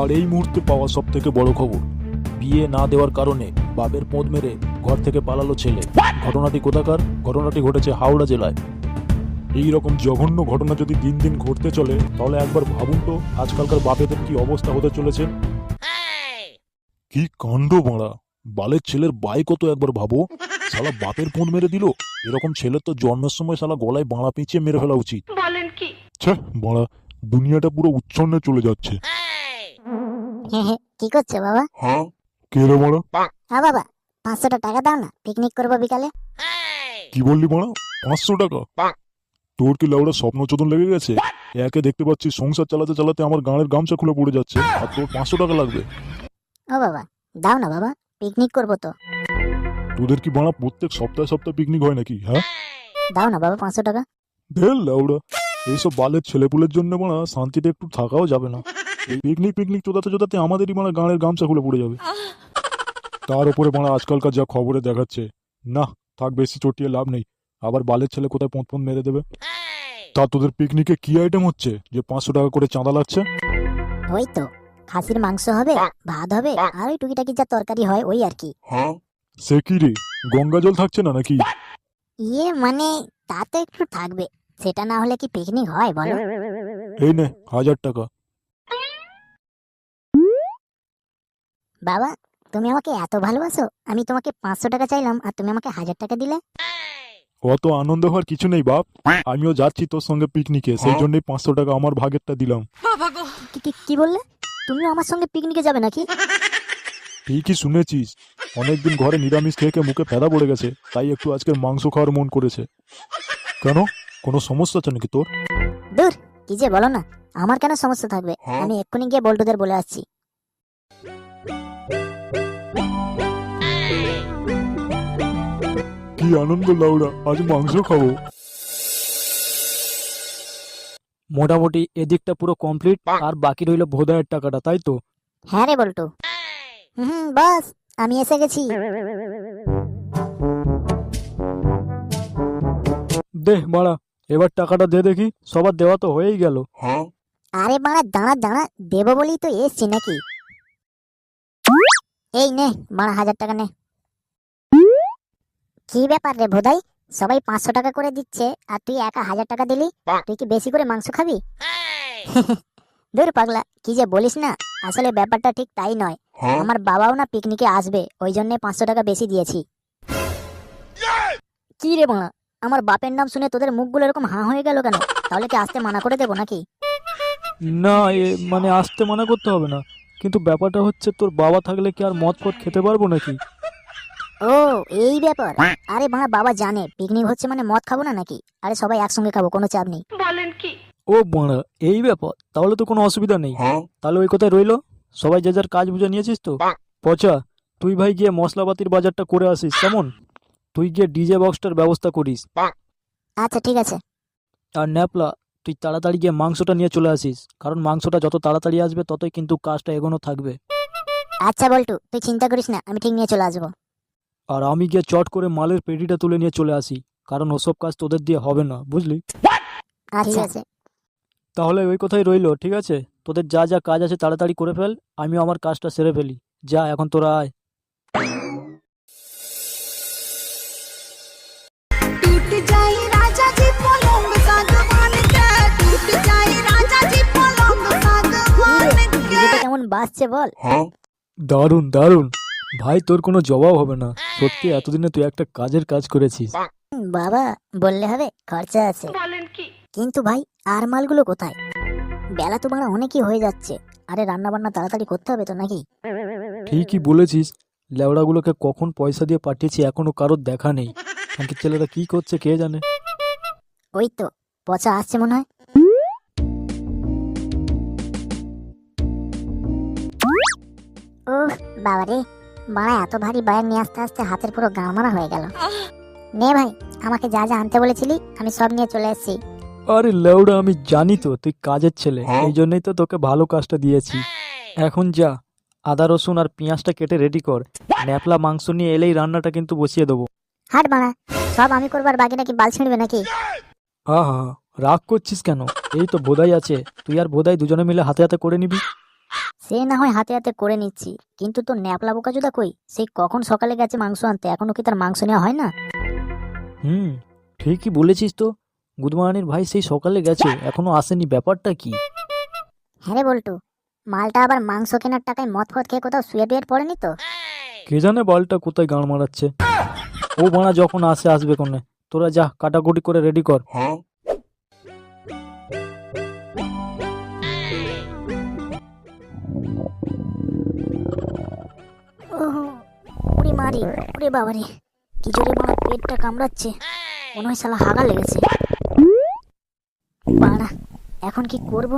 আর এই মুহূর্তে পাওয়া সব থেকে বড় খবর বিয়ে না দেওয়ার কারণে বাপের পোঁদ মেরে ঘর থেকে পালালো ছেলে। ঘটনাটি কোথাকার? ঘটনাটি ঘটেছে হাওড়া জেলায়। এই রকম জঘন্য ঘটনা যদি দিন দিন ঘটতে চলে তাহলে একবার ভাবুন তো আজকালকার বাপেদের কি অবস্থা হতে চলেছে। কি কাণ্ড বাড়া বালের ছেলের বাইক তো একবার ভাবো। শালা বাপের পোঁদ মেরে দিল? এরকম ছেলের তো জন্মের সময় শালা গলায় বাঁড়া পেঁচিয়ে মেরে ফেলা উচিত। বলেন কি? বাঁড়া দুনিয়াটা পুরো উচ্ছন্নে চলে যাচ্ছে। কি করছ বাবা? কে রে বাঁড়া হ্যাঁ বাবা পাঁচশোটা টাকা দাও না পিকনিক করব বিকালে। কি বললি বাড়া পাঁচশো টাকা? তোর কি লাউড়া স্বপ্ন চোদন লেগে গেছে? একে দেখতে পাচ্ছি সংসার চালাতে চালাতে আমার গাঁয়ের গামছা খুলে পড়ে যাচ্ছে আর তোর পাঁচশো টাকা লাগবে। ও বাবা দাও না বাবা পিকনিক করব তো। তোদের কি বাড়া প্রত্যেক সপ্তাহে সপ্তাহে পিকনিক হয় নাকি হ্যাঁ? দাও না বাবা পাঁচশো টাকা। ঢেল লাউড়া। এইসব বালের ছেলেপুলের জন্য বাড়া শান্তিতে একটু থাকাও যাবে না। এই পিকনিক পিকনিক চোদাতে চোদাতে আমাদেরই বাড়া গাঁয়ের গামছা খুলে পড়ে যাবে। তার উপরে বাড়া আজকালকার যা খবরে দেখাচ্ছে না থাক বেশি চটিয়ে লাভ নেই। আবার বালের ছেলে কোথায় পোঁত পোঁত মেরে দেবে? তা তোদের পিকনিকে কি আইটেম হচ্ছে যে পাঁচশো টাকা করে চাঁদা লাগছে? ওই তো খাসির মাংস হবে ভাত হবে আর ওই টুকিটাকি যা তরকারি হয় ওই আর কি। সে কি রে গঙ্গা জল থাকছে না নাকি? ইয়ে মানে তা তো একটু থাকবে সেটা না হলে কি পিকনিক হয় বলো? এই নে হাজার টাকা। বাবা তুমি আমাকে এত ভালোবাসো আমি তোমাকে পাঁচশো টাকা চাইলাম আর তুমি আমাকে হাজার টাকা দিলে? অত আনন্দ হওয়ার কিছু নেই বাপ। আমিও যাচ্ছি তোর সঙ্গে পিকনিকে সেই জন্যই পাঁচশো টাকা আমার ভাগেরটা দিলাম। কি- কি- কি বললে? তুমিও আমার সঙ্গে পিকনিকে যাবে নাকি? ঠিকই শুনেছিস অনেকদিন ঘরে নিরামিষ খেয়ে খেয়ে মুখে ফেদা পড়ে গেছে তাই একটু আজকের মাংস খাওয়ার মন করেছে। কেন? কোনো সমস্যা আছে নাকি তোর? দূর কি যে বলো না আমার কেন সমস্যা থাকবে? আমি এক্ষুনি গিয়ে বল্টুদের বলে আসছি। কি আনন্দ লাউড়া আজ মাংস খাব। মোটামুটি এদিকটা পুরো কমপ্লিট আর বাকি রইল ভোদায়ের টাকাটা তাই তো? হ্যাঁ রে বল্টু। হুম বাস আমি এসে গেছি। দে বাড়া এবার টাকাটা দে দেখি সবার দেওয়া তো হয়েই গেল। আরে বাড়া দাঁড়া দাঁড়া দেবো বলেই তো এসছি নাকি? এই নে বাড়া হাজার টাকা নে। কি ব্যাপার রে ভোদাই? সবাই পাঁচশো টাকা করে দিচ্ছে আর তুই একা হাজার টাকা দিলি? তুই কি বেশি করে মাংস খাবি? দূর পাগলা কি যে বলিস না? আসলে ব্যাপারটা ঠিক তাই নয়। আমার বাবাও না পিকনিকে আসবে ওই জন্য পাঁচশো টাকা বেশি দিয়েছি। কি রে বাড়া আমার বাপের নাম শুনে তোদের মুখগুলো এরকম হাঁ হয়ে গেল কেন? তাহলে কি আসতে মানা করে দেবো নাকি? না এ মানে আসতে মানা করতে হবে না। কিন্তু ব্যাপারটা হচ্ছে তোর বাবা থাকলে কি আর মদ ফদ খেতে পারব নাকি? ও এই ব্যাপার। আরে বাবা বাবা জানে পিকনিক হচ্ছে মানে মদ খাব না নাকি? আরে সবাই একসঙ্গে খাব কোনো চাপ নেই। বলেন কি? ও বাড়া এই ব্যাপার তাহলে তো কোনো অসুবিধা নেই। তাহলে ওই কথায় রইল? সবাই যে যার কাজ বুঝে নিয়েছিস তো? পচা তুই ভাই গিয়ে মশলাপাতির বাজারটা করে আসিস কেমন? তুই গিয়ে ডিজে বক্সটার ব্যবস্থা করিস। আচ্ছা ঠিক আছে। আর ন্যাপলা তুই তাড়াতাড়ি গিয়ে মাংসটা নিয়ে চলে আসিস কারণ মাংসটা যত তাড়াতাড়ি আসবে ততই কিন্তু কাজটা এগোনো থাকবে। আচ্ছা বল্টু তুই চিন্তা করিস না আমি ঠিক নিয়ে চলে আসব। আর আমি গিয়ে চট করে মালের পেটিটা তুলে নিয়ে চলে আসি কারণ ওসব কাজ তোদের দিয়ে হবে না বুঝলি? আচ্ছা। আচ্ছা তাহলে ওই কথাই রইল ঠিক আছে? তোদের যা যা কাজ আছে তাড়াতাড়ি করে ফেল আমিও আমার কাজটা সেরে ফেলি। যা এখন তোরা আয়। কেমন বাসছে বল। দারুণ দারুণ। ভাই তোর কোনো জবাব হবে না। সত্যি এতদিনে তুই একটা কাজের কাজ করেছিস। বাবা বললে হবে খরচা আছে। বলেন কি? কিন্তু ভাই আর মালগুলো কোথায়? বেলা তো বাড়া অনেকই হয়ে যাচ্ছে। আরে রান্না বান্না তাড়াতাড়ি করতে হবে তো নাকি? ঠিকই বলেছিস। লেওড়াগুলোকে কখন পয়সা দিয়ে পাঠিয়েছি এখনও কারোর দেখা নেই। আঙ্কির ছেলেরা কি করছে কে জানে? ওই তো পচা আসছে মনে হয়। ও বাবা রে বাড়া এত ভারী বায়ার নিয়ে আসতে আসতে হাতের পুরো গামারা হয়ে গেল। নে ভাই আমাকে যা যা আনতে বলেছিলি আমি সব নিয়ে চলে এসেছি। আরে লেওড়া আমি জানি তো তুই কাজের ছেলে। এই জন্যই তো তোকে ভালো কাজটা দিয়েছি। এখন যা আদা রসুন আর পেঁয়াজটা কেটে রেডি কর। ন্যাপলা মাংস নিয়ে এলেই রান্নাটা কিন্তু বসিয়ে দেবো। হাট বাড়া সব আমি করবার বাকি নাকি বাল ছিঁড়বে নাকি? হা হা রাগ করছিস কেন? এই তো বোধাই আছে। তুই আর বোধাই দুজনে মিলে হাতে হাতে করে নিবি। সে না হয় হাতে হাতে করে নিচ্ছি। কিন্তু তোর ন্যাপলা বোকা জুদা কই? সেই কখন সকালে গেছে মাংস আনতে এখনও কি তার মাংস নেওয়া হয় না? হুম ঠিকই বলেছিস তো। গুদমারানির ভাই সেই সকালে গেছে এখনও আসেনি ব্যাপারটা কি? হ্যাঁ রে বল্টু মালটা আবার মাংস কেনার টাকায় মদ ফদ খেয়ে কোথাও শুয়ে টুয়ে পড়েনি তো? কে জানে বলটা কোথায় গান মারাচ্ছে। ও বানা যখন আসে আসবে কোনে। তোরা যা কাটাকুটি করে রেডি কর। মারি উড়ে বাবারে, কি জোরে বাড়া পেটটা কামড়াচ্ছে। মনে হয় শালা হাগা লেগেছে। বাড়া, এখন কি করব?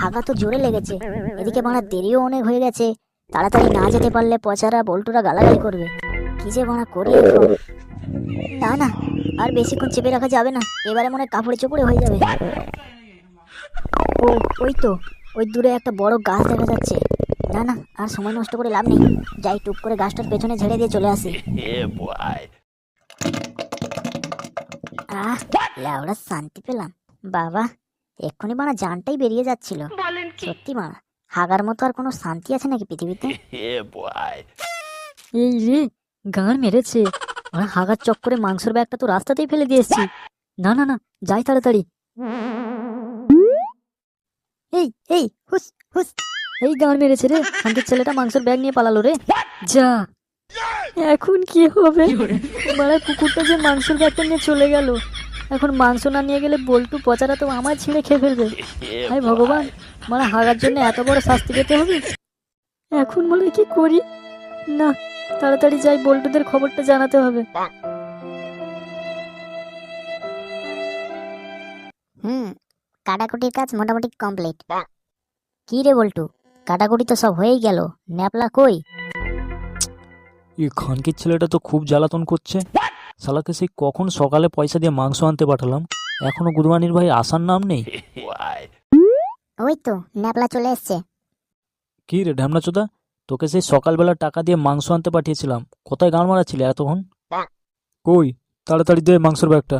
হাগা তো জোরে লেগেছে। এদিকে বাড়া দেরিও অনেক হয়ে গেছে। তাড়াতাড়ি না যেতে পারলে পচারা বল্টুরা গালাগালি করবে। কি যে বাড়া করি না না, আর বেশিক্ষণ চেপে রাখা যাবে না। এবারে মনে হয় কাপড়ে চোপড়ে হয়ে যাবে। ও, ওই তো, ওই দূরে একটা বড় গাছ দেখা যাচ্ছে। না না আর সময় নষ্ট করে লাভ নেই। যাই টুপ করে গাছটার পেছনে ঝেড়ে দিয়ে চলে আসি। আহ লেওড়া শান্তি পেলাম। বাবা এক্ষুনি বানা জানটাই বেরিয়ে যাচ্ছিল। সত্যি বানা হাগার মতো আর কোনো শান্তি আছে নাকি পৃথিবীতে? এই রে গান মেরেছে। মানে হাগার চক্করে মাংসর ব্যাগটা তো রাস্তাতেই ফেলে দিয়ে এসছি। না না না যাই তাড়াতাড়ি। এই এই হুস হুস। এই গান মেরেছে রে। খানকির ছেলেটা মাংসের ব্যাগ নিয়ে পালালো রে। যা। এখন কি হবে? মারা কুকুরটা যে মাংসের ব্যাগটা নিয়ে চলে গেল। এখন মাংস না নিয়ে গেলে বল্টু পচারা তো আমার ছিঁড়ে খেয়ে ফেলবে। হাই ভগবান মারা হাগার জন্য এত বড় শাস্তি পেতে হবে? এখন বলে কি করি? না তাড়াতাড়ি যাই বল্টুদের খবরটা জানাতে হবে। হুম কাটাকুটির কাজ মোটামুটি কমপ্লিট কি রে বল্টু? কাটাকুটি তো সব হয়েই গেল। ন্যাপলা কই? এই খানকির ছেলেটা তো খুব জ্বালাতন করছে। শালাকে সেই কখন সকালে পয়সা দিয়ে মাংস আনতে পাঠালাম? এখনও গুদমানির ভাই আসার নাম নেই? ওই তো ন্যাপলা চলে এসছে। কি রে ঢ্যামনাচোদা? তোকে সেই সকালবেলা টাকা দিয়ে মাংস আনতে পাঠিয়েছিলাম। কোথায় গান মারাচ্ছিলি এতক্ষণ? কই? তাড়াতাড়ি দে মাংসর ব্যাগটা।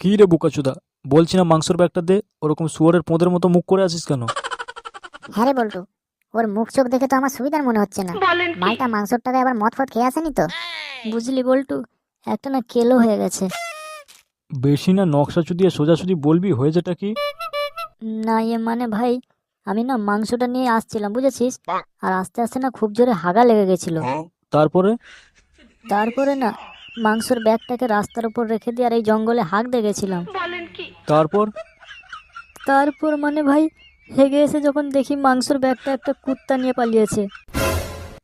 কি রে বুকাচুদা? বলছি না মাংসর ব্যাগটা দে ওরকম শুয়ারের পোঁদের মতো মুখ করে আসিস কেন? হ্যাঁ রে বল্টু ওর মুখ চোখ দেখে তো আমার সুবিধার মনে হচ্ছে না। মালটা মাংসর টাকায় আবার মদ ফদ খেয়ে আসেনি তো? বুঝলি বল্টু একটা না কেলো হয়ে গেছে। বেশি না নকশা চুদিয়ে সোজাসুজি বলবি হয়ে যেটা কি? না ইয়ে মানে ভাই আমি না মাংসটা নিয়ে আসছিলাম বুঝেছিস? আর আস্তে আস্তে না খুব জোরে হাগা লেগে গেছিল। তারপরে? তারপরে না মাংসর ব্যাগটাকে রাস্তার উপর রেখে দিয়ে আর এই জঙ্গলে হাঁক দিয়ে গেছিলাম। তারপর? তারপর মানে ভাই হেগে এসে যখন দেখি মাংসর ব্যাগটা একটা কুত্তা নিয়ে পালিয়েছে।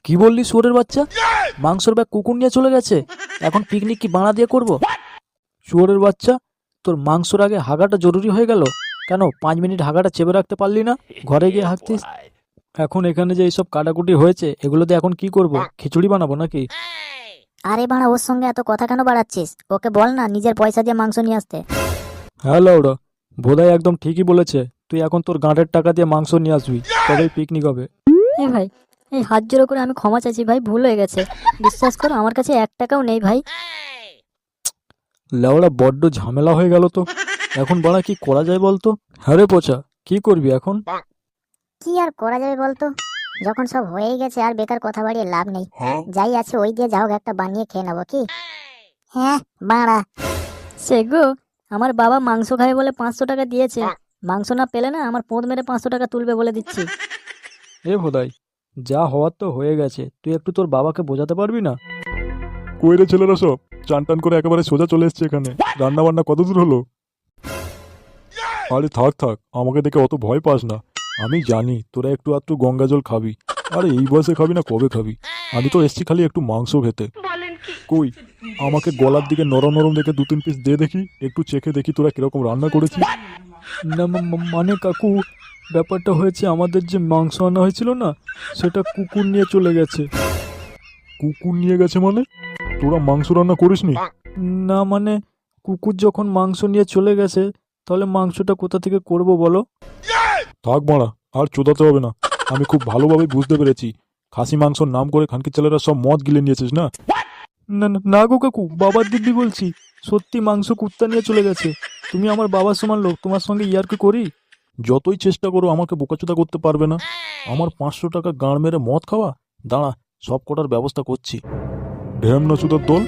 কি বললি শুয়োরের বাচ্চা? মাংসর ব্যাগ কুকুর নিয়ে চলে গেছে? এখন পিকনিক কি বানা দিয়ে করব? শুয়োরের বাচ্চা তোর মাংসর আগে হাগাটা জরুরি হয়ে গেল। কেন পাঁচ মিনিট হাগাটা চেপে রাখতে পারলি না? ঘরে গিয়ে হাঁকতিস? এখন এখানে যে এইসব কাটাকুটি হয়েছে এগুলোতে এখন কি করব? খিচুড়ি বানাবো নাকি? আরে বাড়া ওর সঙ্গে এত কথা কেন বাড়াচ্ছিস? ওকে বল না নিজের পয়সা দিয়ে মাংস নিয়ে আসতে। হ্যাঁ লাউডা। বোধহয় একদম ঠিকই বলেছে। তুই এখন তোর গাঁটের টাকা দিয়ে মাংস নিয়ে আসবি তবেই পিকনিক হবে। এ ভাই এই হাত জোড়ো করে আমি ক্ষমা চাইছি ভাই ভুল হয়ে গেছে। বিশ্বাস করো আমার কাছে এক টাকাও নেই ভাই। লেওড়া বড্ড ঝামেলা হয়ে গেল তো। এখন বাড়া কি করা যায় বলতো? হ্যাঁ রে পচা কি করবি এখন? কি আর করা যাবে বলতো? যখন সব হয়েই গেছে আর বেকার কথা বাড়িয়ে লাভ নেই। যাই আছে ওই দিয়ে যাও একটা বানিয়ে খেয়ে নেব কি? হ্যাঁ। বাড়া। সে গো আমার বাবা মাংস খাবে বলে পাঁচশো টাকা দিয়েছে। মাংস না পেলে না আমার পোঁত মেরে পাঁচশো টাকা তুলবে বলে দিচ্ছি। এ ভোদাই যা হওয়ার তো হয়ে গেছে তুই একটু তোর বাবাকে বোঝাতে পারবি না? কই রে ছেলেরা সব? চান টান করে একেবারে সোজা চলে এসছে এখানে। রান্না বান্না কত দূর হলো? আরে থাক থাক আমাকে দেখে অত ভয় পাস না। আমি জানি তোরা একটু আধটু গঙ্গা জল খাবি। আরে এই বয়সে খাবি না কবে খাবি? আমি তো এসছি খালি একটু মাংস খেতে। কই আমাকে গলার দিকে নরম নরম দেখে দু তিন পিস দে দেখি একটু চেখে দেখি তোরা কীরকম রান্না করেছিস। মানে কাকু ব্যাপারটা হয়েছে আমাদের যে মাংস আনা হয়েছিল না সেটা কুকুর নিয়ে চলে গেছে। কুকুর নিয়ে গেছে মানে? তোরা মাংস রান্না করিসনি? না মানে কুকুর যখন মাংস নিয়ে চলে গেছে তাহলে মাংসটা কোথা থেকে করব বলো? থাক মারা আর চোদাতে হবে না। আমি খুব ভালোভাবে বুঝতে পেরেছি। খাসি মাংসর নাম করে খানকি ছেলেরা সব মদ গিলে নিয়েছিস না? না না, না গো কাকু বাবার দিব্যি বলছি। সত্যি মাংস কুত্তা নিয়ে চলে গেছে। তুমি আমার বাবার সমান লোক তোমার সঙ্গে ইয়ারকি করি? যতই চেষ্টা করো আমাকে বোকাচোদা করতে পারবে না। আমার পাঁচশো টাকা গাঁড় মেরে মদ খাওয়া? দাঁড়া সব কটার ব্যবস্থা করছি। ঢ্যাম নচুদার চুদার দল